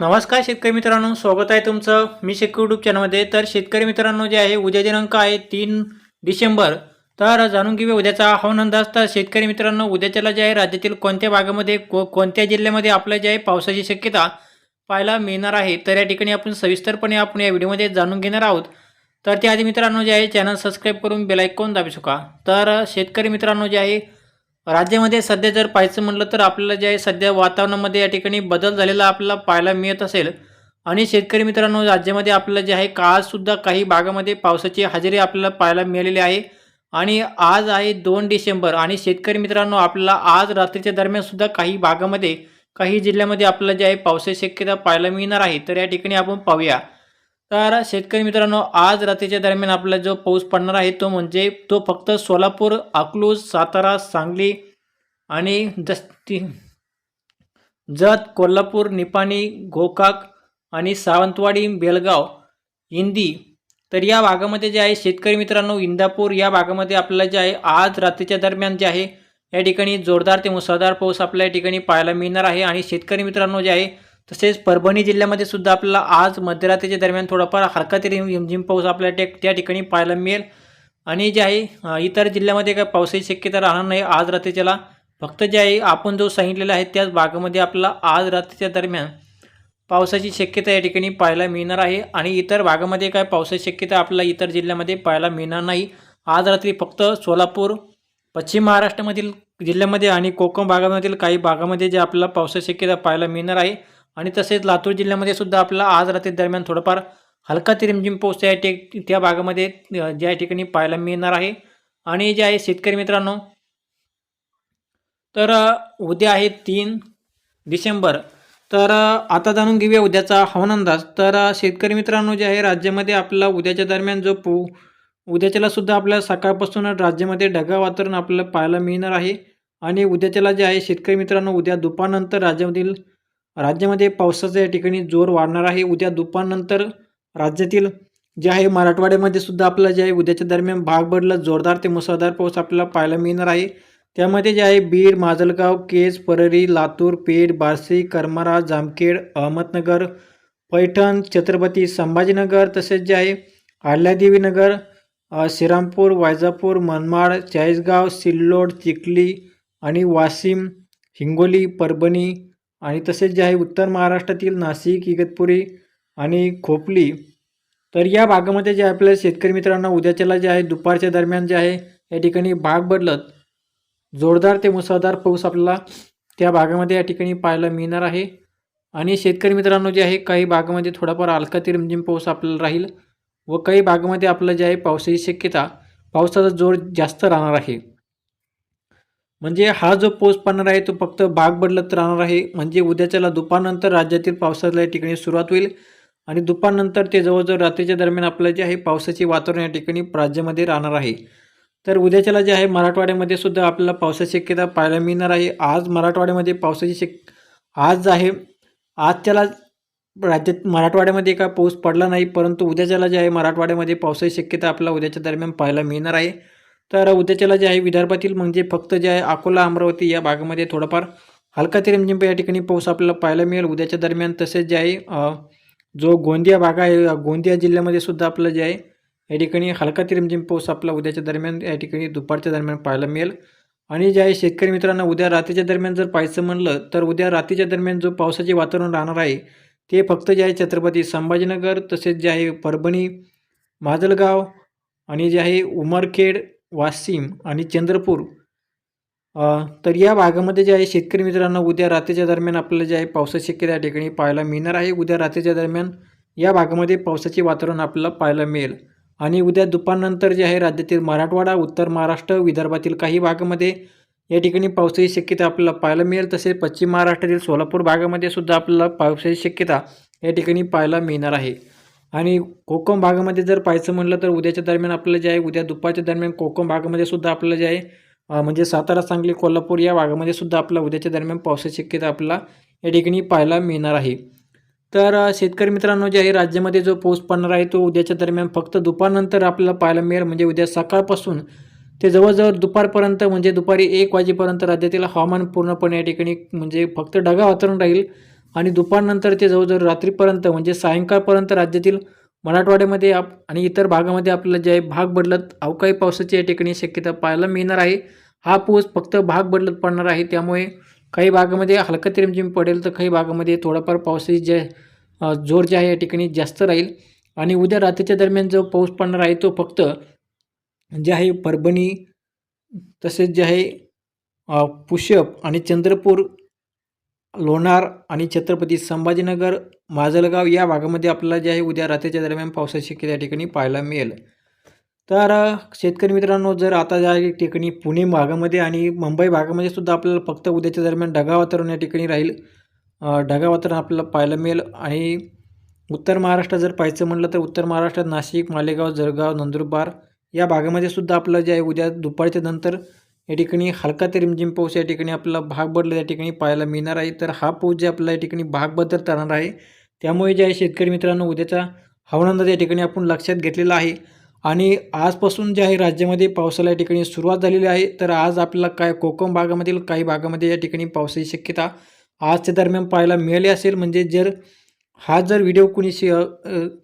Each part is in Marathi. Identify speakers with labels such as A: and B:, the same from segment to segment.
A: नमस्कार शेतकरी मित्रांनो स्वागत आहे तुमचं मी शेतकरी युट्यूब चॅनलमध्ये तर शेतकरी मित्रांनो जे आहे उद्या दिनांक आहे तीन डिसेंबर. तर जाणून घेऊया उद्याचा हवामान अंदाज. तर शेतकरी मित्रांनो उद्याच्याला जे आहे राज्यातील कोणत्या भागामध्ये को कोणत्या जिल्ह्यामध्ये आपलं जे आहे पावसाची शक्यता पाहायला मिळणार आहे. तर या ठिकाणी आपण सविस्तरपणे आपण या व्हिडिओमध्ये जाणून घेणार आहोत. तर त्याआधी मित्रांनो जे आहे चॅनल सबस्क्राईब करून बेलायकॉन दाबू शका तर शेतकरी मित्रांनो जे आहे राज्यामध्ये सध्या जर पाहायचं म्हटलं तर आपल्याला जे आहे सध्या वातावरणामध्ये या ठिकाणी बदल झालेला आपल्याला पाहायला मिळत असेल. आणि शेतकरी मित्रांनो राज्यामध्ये आपल्याला जे आहे का आजसुद्धा काही भागामध्ये पावसाची हजेरी आपल्याला पाहायला मिळालेली आहे. आणि आज आहे दोन डिसेंबर आणि शेतकरी मित्रांनो आपल्याला आज रात्रीच्या दरम्यान सुद्धा काही भागामध्ये काही जिल्ह्यामध्ये आपल्याला जे आहे पावसाची शक्यता पाहायला मिळणार आहे. तर या ठिकाणी आपण पाहूया. तर शेतकरी मित्रांनो आज रात्रीच्या दरम्यान आपला जो पाऊस पडणार आहे तो म्हणजे तो फक्त सोलापूर अकलूज सातारा सांगली आणि जस्ती जत कोल्हापूर निपाणी गोकाक आणि सावंतवाडी बेलगाव इंदी. तर या भागामध्ये जे आहे शेतकरी मित्रांनो इंदापूर या भागामध्ये आपल्याला जे आहे आज रात्रीच्या दरम्यान जे आहे या ठिकाणी जोरदार ते मुसळधार पाऊस आपल्या या ठिकाणी पाहायला मिळणार आहे. आणि शेतकरी मित्रांनो जे आहे तसेच परभणी जिल्ह्यामध्ये सुद्धा आपल्याला आज मध्यरात्रीच्या दरम्यान थोडाफार हरकत तरी रिमझिम पाऊस आपल्याला त्या त्या ठिकाणी पाहायला मिळेल. आणि जे आहे इतर जिल्ह्यामध्ये काय पावसाची शक्यता राहणार नाही आज रात्रीच्याला. फक्त जे आहे आपण जो सांगितलेला आहे त्याच भागामध्ये आपल्याला आज रात्रीच्या दरम्यान पावसाची शक्यता या ठिकाणी पाहायला मिळणार आहे. आणि इतर भागामध्ये काय पावसाची शक्यता आपल्याला इतर जिल्ह्यामध्ये पाहायला मिळणार नाही. आज रात्री फक्त सोलापूर पश्चिम महाराष्ट्रामधील जिल्ह्यामध्ये आणि कोकण भागामधील काही भागामध्ये जे आपल्याला पावसाची शक्यता पाहायला मिळणार आहे. आणि तसेच लातूर जिल्ह्यामध्ये सुद्धा आपल्याला आज रात्री दरम्यान थोडंफार हलका ते रिमझिम पाऊस त्या टेक त्या भागामध्ये ज्या ठिकाणी पाहायला मिळणार आहे. आणि जे आहे शेतकरी मित्रांनो तर उद्या आहे तीन डिसेंबर. तर आता जाणून घेऊया उद्याचा हवामान अंदाज. तर शेतकरी मित्रांनो जे आहे राज्यामध्ये आपला उद्याच्या दरम्यान जो पो उद्याच्याला सुद्धा आपल्याला सकाळपासून राज्यामध्ये ढगाळ वातावरण आपल्याला पाहायला मिळणार आहे. आणि उद्याच्याला जे आहे शेतकरी मित्रांनो उद्या दुपारनंतर राज्यामधील राज्यामध्ये पावसाचा या ठिकाणी जोर वाढणार आहे. उद्या दुपारनंतर राज्यातील जे आहे मराठवाड्यामध्ये सुद्धा आपला जे आहे उद्याच्या दरम्यान भाग बदलत जोरदार ते मुसळधार पाऊस आपल्याला पाहायला मिळणार आहे. त्यामध्ये जे आहे बीड माजलगाव केज परळी लातूर पेठ बार्शी करमाळा जामखेड अहमदनगर पैठण छत्रपती संभाजीनगर तसेच जे आहे आल्यादेवीनगर श्रीरामपूर वायजापूर मनमाड चाळीसगाव सिल्लोड चिखली आणि वाशिम हिंगोली परभणी आणि तसेच जे आहे उत्तर महाराष्ट्रातील नाशिक इगतपुरी आणि खोपली तर या भागामध्ये जे आपल्या शेतकरी मित्रांना उद्याच्याला जे आहे दुपारच्या दरम्यान जे आहे या ठिकाणी भाग बदलत. जोरदार ते मुसळधार पाऊस आपल्याला त्या भागामध्ये या ठिकाणी पाहायला मिळणार आहे. आणि शेतकरी मित्रांनो जे आहे काही भागामध्ये थोडाफार हलका ते रिमझिम पाऊस आपल्याला राहील व काही भागामध्ये आपलं जे आहे पावसाची शक्यता पावसाचा जोर जास्त राहणार आहे. म्हणजे हा जो पाऊस पडणार आहे तो फक्त भाग बदलत राहणार आहे. म्हणजे उद्याच्याला दुपारनंतर राज्यातील पावसाला या ठिकाणी सुरुवात होईल आणि दुपारनंतर ते जवळजवळ रात्रीच्या दरम्यान आपलं जे आहे पावसाचे वातावरण या ठिकाणी राज्यामध्ये राहणार आहे. तर उद्याच्याला जे आहे मराठवाड्यामध्ये सुद्धा आपल्याला पावसाची शक्यता पाहायला मिळणार आहे. आज मराठवाड्यामध्ये पावसाची शक आज आहे आज त्याला राज्यात मराठवाड्यामध्ये काय पाऊस पडला नाही परंतु उद्याच्याला जे आहे मराठवाड्यामध्ये पावसाची शक्यता आपल्याला उद्याच्या दरम्यान पाहायला मिळणार आहे. तर उद्याच्याला जे आहे विदर्भातील म्हणजे फक्त जे आहे अकोला अमरावती या भागामध्ये थोडाफार हलका ते रिमझिम या ठिकाणी पाऊस आपल्याला पाहायला मिळेल. उद्याच्या दरम्यान तसेच जे आहे जो गोंदिया भाग आहे गोंदिया जिल्ह्यामध्ये सुद्धा आपलं जे आहे या ठिकाणी हलका ते रिमझिम पाऊस आपला उद्याच्या दरम्यान या ठिकाणी दुपारच्या दरम्यान पाहायला मिळेल. आणि जे आहे शेतकरी मित्रांना उद्या रात्रीच्या दरम्यान जर पाहायचं म्हणलं तर उद्या रात्रीच्या दरम्यान जो पावसाचे वातावरण राहणार आहे ते फक्त जे आहे छत्रपती संभाजीनगर तसेच जे आहे परभणी माजलगाव आणि जे आहे उमरखेड वाशिम आणि चंद्रपूर. तर या भागामध्ये जे आहे शेतकरी मित्रांनो उद्या रात्रीच्या दरम्यान आपल्याला जे आहे पावसाची शक्यता या ठिकाणी पाहायला मिळणार आहे. उद्या रात्रीच्या दरम्यान या भागामध्ये पावसाचे वातावरण आपल्याला पाहायला मिळेल. आणि उद्या दुपारनंतर जे आहे राज्यातील मराठवाडा उत्तर महाराष्ट्र विदर्भातील काही भागामध्ये या ठिकाणी पावसाची शक्यता आपल्याला पाहायला मिळेल. तसेच पश्चिम महाराष्ट्रातील सोलापूर भागामध्ये सुद्धा आपल्याला पावसाची शक्यता या ठिकाणी पाहायला मिळणार आहे. आणि कोकम भागामध्ये जर पाहायचं म्हटलं तर उद्याच्या दरम्यान आपल्याला जे आहे उद्या दुपारच्या दरम्यान कोकम भागामध्ये सुद्धा आपल्याला जे आहे म्हणजे सातारा सांगली कोल्हापूर या भागामध्ये सुद्धा आपल्याला उद्याच्या दरम्यान पावसाची शक्यता आपल्याला या ठिकाणी पाहायला मिळणार आहे. तर शेतकरी मित्रांनो जे आहे राज्यामध्ये जो पाऊस पडणार आहे तो उद्याच्या दरम्यान फक्त दुपारनंतर आपल्याला पाहायला मिळेल. म्हणजे उद्या सकाळपासून ते जवळजवळ दुपारपर्यंत म्हणजे दुपारी एक वाजेपर्यंत राज्यातील हवामान पूर्णपणे या ठिकाणी म्हणजे फक्त ढगा वातावरण राहील. आणि दुपारनंतर ते जवळजवळ रात्रीपर्यंत म्हणजे सायंकाळपर्यंत राज्यातील मराठवाड्यामध्ये आप आणि इतर भागामध्ये आपल्याला जे आहे भाग बदलत अवकाळी पावसाची या ठिकाणी शक्यता पाहायला मिळणार आहे. हा पाऊस फक्त भाग बदलत पडणार आहे. त्यामुळे काही भागामध्ये हलका ते रिमझिम पडेल तर काही भागामध्ये थोडाफार पावसाची जे जोर जे आहे या ठिकाणी जास्त राहील. आणि उद्या रात्रीच्या दरम्यान जो पाऊस पडणार आहे तो फक्त जे आहे परभणी तसेच जे आहे पुष्यप आणि चंद्रपूर लोणार आणि छत्रपती संभाजीनगर माजलगाव या भागामध्ये आपल्याला जे आहे उद्या रात्रीच्या दरम्यान पावसाची शक्यता या ठिकाणी पाहायला मिळेल. तर शेतकरी मित्रांनो जर आता ज्या ठिकाणी पुणे भागामध्ये आणि मुंबई भागामध्ये सुद्धा आपल्याला फक्त उद्याच्या दरम्यान ढगा वातावरण या ठिकाणी राहील ढगा वातावरण आपल्याला पाहायला मिळेल आणि उत्तर महाराष्ट्र जर पाहायचं म्हटलं तर उत्तर महाराष्ट्रात नाशिक मालेगाव जळगाव नंदुरबार या भागामध्ये सुद्धा आपलं जे आहे उद्या दुपारच्या नंतर या ठिकाणी हलका ते म्हणजे रिमझिम पाऊस या ठिकाणी आपल्याला भाग बदलला या ठिकाणी पाहायला मिळणार आहे. तर हा पाऊस जे आपल्याला या ठिकाणी भाग बदलत राहणार आहे त्यामुळे जे आहे शेतकरी मित्रांनो उद्याचा हवामान या ठिकाणी आपण लक्षात घेतलेला आहे. आणि आजपासून जे आहे राज्यामध्ये पावसाला या ठिकाणी सुरुवात झालेली आहे. तर आज आपल्याला काय कोकण भागामधील काही भागामध्ये या ठिकाणी पावसाची शक्यता आजच्या दरम्यान पाहायला मिळाली असेल. म्हणजे जर हा जर व्हिडिओ कुणी शे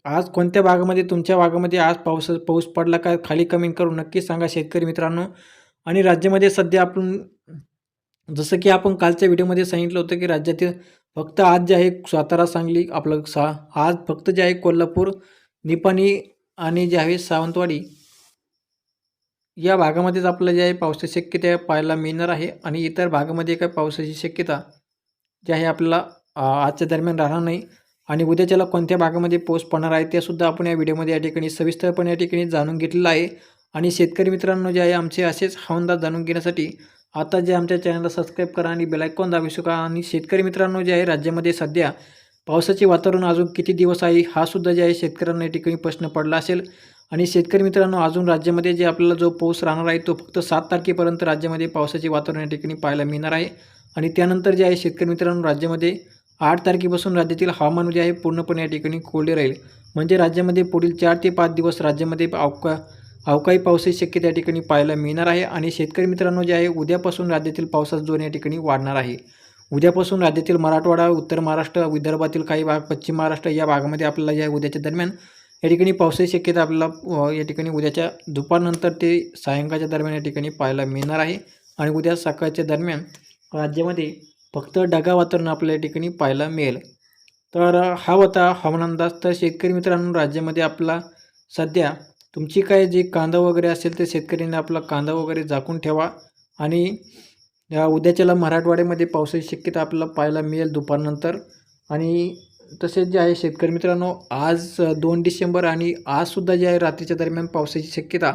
A: आज कोणत्या भागामध्ये तुमच्या भागामध्ये आज पाऊस पाऊस पडला का खाली कमेंट करून नक्की सांगा शेतकरी मित्रांनो. आणि राज्यामध्ये सध्या आपण जसं की आपण कालच्या व्हिडिओमध्ये सांगितलं होतं की राज्यातील फक्त आज जे आहे सातारा सांगली आपलं सा आज फक्त जे आहे कोल्हापूर निपाणी आणि जे आहे सावंतवाडी या भागामध्येच आपलं जे आहे पावसाची शक्यता पाहायला मिळणार आहे. आणि इतर भागामध्ये काय पावसाची शक्यता जे आहे आपल्याला आजच्या दरम्यान राहणार नाही. आणि उद्याच्याला कोणत्या भागामध्ये पाऊस पडणार आहे ते सुद्धा आपण या व्हिडिओमध्ये या ठिकाणी सविस्तरपणे या ठिकाणी जाणून घेतलेलं आहे. आणि शेतकरी मित्रांनो जे आहे आमचे असेच हवामान जाणून घेण्यासाठी आता जे आमच्या चॅनलला सबस्क्राईब करा आणि बेलायकॉन दाबू शका आणि शेतकरी मित्रांनो जे आहे राज्यामध्ये सध्या पावसाचे वातावरण अजून किती दिवस आहे हा सुद्धा जे आहे शेतकऱ्यांना या ठिकाणी प्रश्न पडला असेल. आणि शेतकरी मित्रांनो अजून राज्यामध्ये जे आपल्याला जो पाऊस राहणार आहे तो फक्त सात तारखेपर्यंत राज्यामध्ये पावसाचे वातावरण या ठिकाणी पाहायला मिळणार आहे. आणि त्यानंतर जे आहे शेतकरी मित्रांनो राज्यामध्ये आठ तारखेपासून राज्यातील हवामान जे आहे पूर्णपणे या ठिकाणी कोरडे राहील. म्हणजे राज्यामध्ये पुढील चार ते पाच दिवस राज्यामध्ये अवका अवकाळी पावसाची शक्यता या ठिकाणी पाहायला मिळणार आहे आणि शेतकरी मित्रांनो जे आहे उद्यापासून राज्यातील पावसाचा जोर या ठिकाणी वाढणार आहे. उद्यापासून राज्यातील मराठवाडा उत्तर महाराष्ट्र विदर्भातील काही भाग पश्चिम महाराष्ट्र या भागामध्ये आपल्याला जे आहे उद्याच्या दरम्यान या ठिकाणी पावसाची शक्यता आपल्याला या ठिकाणी उद्याच्या दुपारनंतर ते सायंकाळच्या दरम्यान या ठिकाणी पाहायला मिळणार आहे. आणि उद्या सकाळच्या दरम्यान राज्यामध्ये फक्त ढगा वातावरण आपल्या या ठिकाणी पाहायला मिळेल. तर हा होता हवामान अंदाज. तर शेतकरी मित्रांनो राज्यामध्ये आपला सध्या तुमची काय जे कांदा वगैरे असेल ते शेतकऱ्यांनी आपला कांदा वगैरे झाकून ठेवा. आणि या उद्याच्याला मराठवाड्यामध्ये पावसाची शक्यता आपल्याला पाहायला मिळेल दुपारनंतर. आणि तसेच जे आहे शेतकरी मित्रांनो आज दोन डिसेंबर आणि आजसुद्धा जे आहे रात्रीच्या दरम्यान पावसाची शक्यता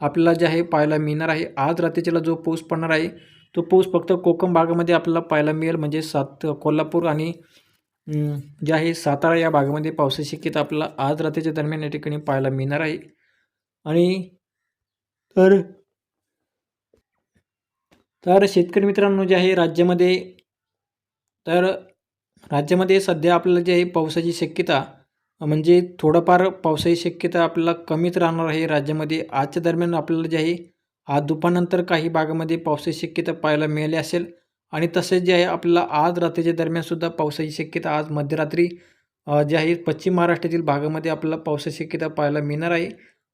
A: आपल्याला जे आहे पाहायला मिळणार आहे. आज रात्रीच्याला जो पाऊस पडणार आहे तो पाऊस फक्त कोकण भागामध्ये आपल्याला पाहायला मिळेल म्हणजे सात कोल्हापूर आणि जे आहे सातारा या भागामध्ये पावसाची शक्यता आपल्याला आज रात्रीच्या दरम्यान या ठिकाणी पाहायला मिळणार आहे. आणि तर तर शेतकरी मित्रांनो जे आहे राज्यामध्ये तर राज्यामध्ये सध्या आपल्याला जे आहे पावसाची शक्यता म्हणजे थोडंफार पावसाची शक्यता आपल्याला कमीच राहणार आहे राज्यामध्ये. आजच्या दरम्यान आपल्याला जे आहे आज दुपारनंतर काही भागामध्ये पावसाची शक्यता पाहायला मिळाली असेल. आणि तसेच जे आहे आपल्याला आज रात्रीच्या दरम्यानसुद्धा पावसाची शक्यता आज मध्यरात्री जे आहे पश्चिम महाराष्ट्रातील भागामध्ये आपल्याला पावसाची शक्यता पाहायला मिळणार आहे.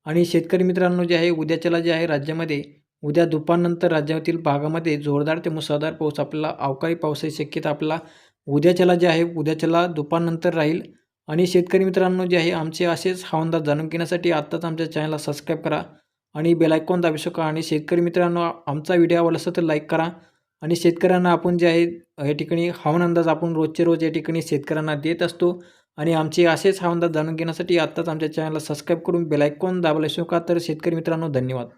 A: आणि शेतकरी मित्रांनो जे आहे उद्याच्याला जे आहे राज्यामध्ये उद्या दुपारनंतर राज्यातील भागामध्ये जोरदार ते मुसळधार पाऊस आपल्याला अवकाळी पावसाची शक्यता आपल्याला उद्याच्याला जे आहे उद्याच्याला दुपारनंतर राहील. आणि शेतकरी मित्रांनो जे आहे आमचे असेच हवामान जाणून घेण्यासाठी आत्ताच आमच्या चॅनलला सबस्क्राईब करा आणि बेलायकॉन दाबू शका आणि शेतकरी मित्रांनो आमचा व्हिडिओ आवडला असेल तर लाईक करा. आणि शेतकऱ्यांना आपण जे आहे या ठिकाणी हवामान अंदाज आपण रोजचे रोज या ठिकाणी शेतकऱ्यांना देत असतो. आणि आमचे असेच हवामान अंदाज जाणून घेण्यासाठी आत्ताच आमच्या चॅनलला सबस्क्राईब करून बेलायकॉन दाबायला शका तर शेतकरी मित्रांनो धन्यवाद.